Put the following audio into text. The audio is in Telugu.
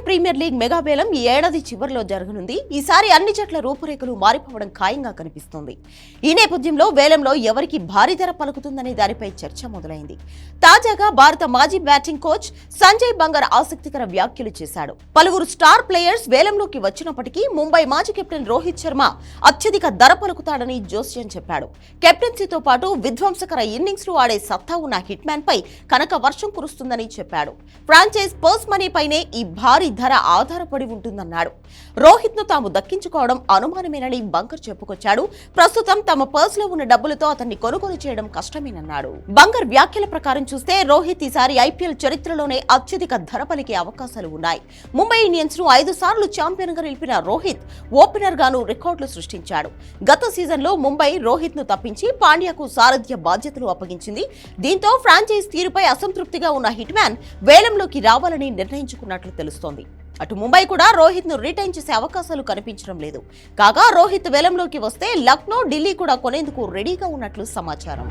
ఇండియన్ ప్రీమియర్ లీగ్ మెగా వేలం ఈ ఏడాది చివరిలో జరగనుంది. ఈసారి అన్ని జట్ల రూపురేఖలు మారిపోవడం ఖాయంగా కనిపిస్తోంది. ఈ నేపథ్యంలో వేలంలో ఎవరికి భారీ ధర పలుకుతుందనే దానిపై చర్చ మొదలైంది. తాజాగా భారత మాజీ బ్యాటింగ్ కోచ్ సంజయ్ బంగర్ ఆసక్తికర వ్యాఖ్యలు చేశాడు. పలువురు స్టార్ ప్లేయర్స్ వేలంలోకి వచ్చినప్పటికీ ముంబై మాజీ కెప్టెన్ రోహిత్ శర్మ అత్యధిక ధర పలుకుతాడని జోస్యన్ చెప్పాడు. కెప్టెన్సీతో పాటు విధ్వంసకర ఇన్నింగ్స్లు ఆడే సత్తా ఉన్న హిట్ మ్యాన్ పై కనక వర్షం కురుస్తుందని చెప్పాడు. ఫ్రాంచైజ్ పర్స్ మనీ పైనే ఈ భారీ ధర ఆధారపడి ఉంటుందన్నాడు. రోహిత్ను తాము దక్కించుకోవడం అనుమానమేనని బంకర్ చెప్పుకొచ్చాడు. ప్రస్తుతం తమ పర్స్లో ఉన్న డబ్బులతో అతన్ని కొనుగోలు చేయడం కష్టమేనన్నాడు. బంకర్ వ్యాఖ్యల ప్రకారం చూస్తే రోహిత్ ఈసారి ఐపీఎల్ చరిత్రలోనే అత్యధిక ధర పలికే అవకాశాలు ఉన్నాయి. ముంబై ఇండియన్స్ను ఐదు సార్లు ఛాంపియన్గా నిలిపిన రోహిత్ ఓపెనర్ గాను రికార్డులు సృష్టించాడు. గత సీజన్లో ముంబై రోహిత్ను తప్పించి పాండ్యాకు సారథ్య బాధ్యతలు అప్పగించింది. దీంతో ఫ్రాంచైజ్ తీరుపై అసంతృప్తిగా ఉన్న హిట్ మ్యాన్ వేలంలోకి రావాలని నిర్ణయించుకున్నట్లు తెలుస్తోంది. అటు ముంబై కూడా రోహిత్ను రిటైన్ చేసే అవకాశాలు కనిపించడం లేదు. కాగా రోహిత్ వేలంలోకి వస్తే లక్నో ఢిల్లీ కూడా కొనేందుకు రెడీగా ఉన్నట్లు సమాచారం.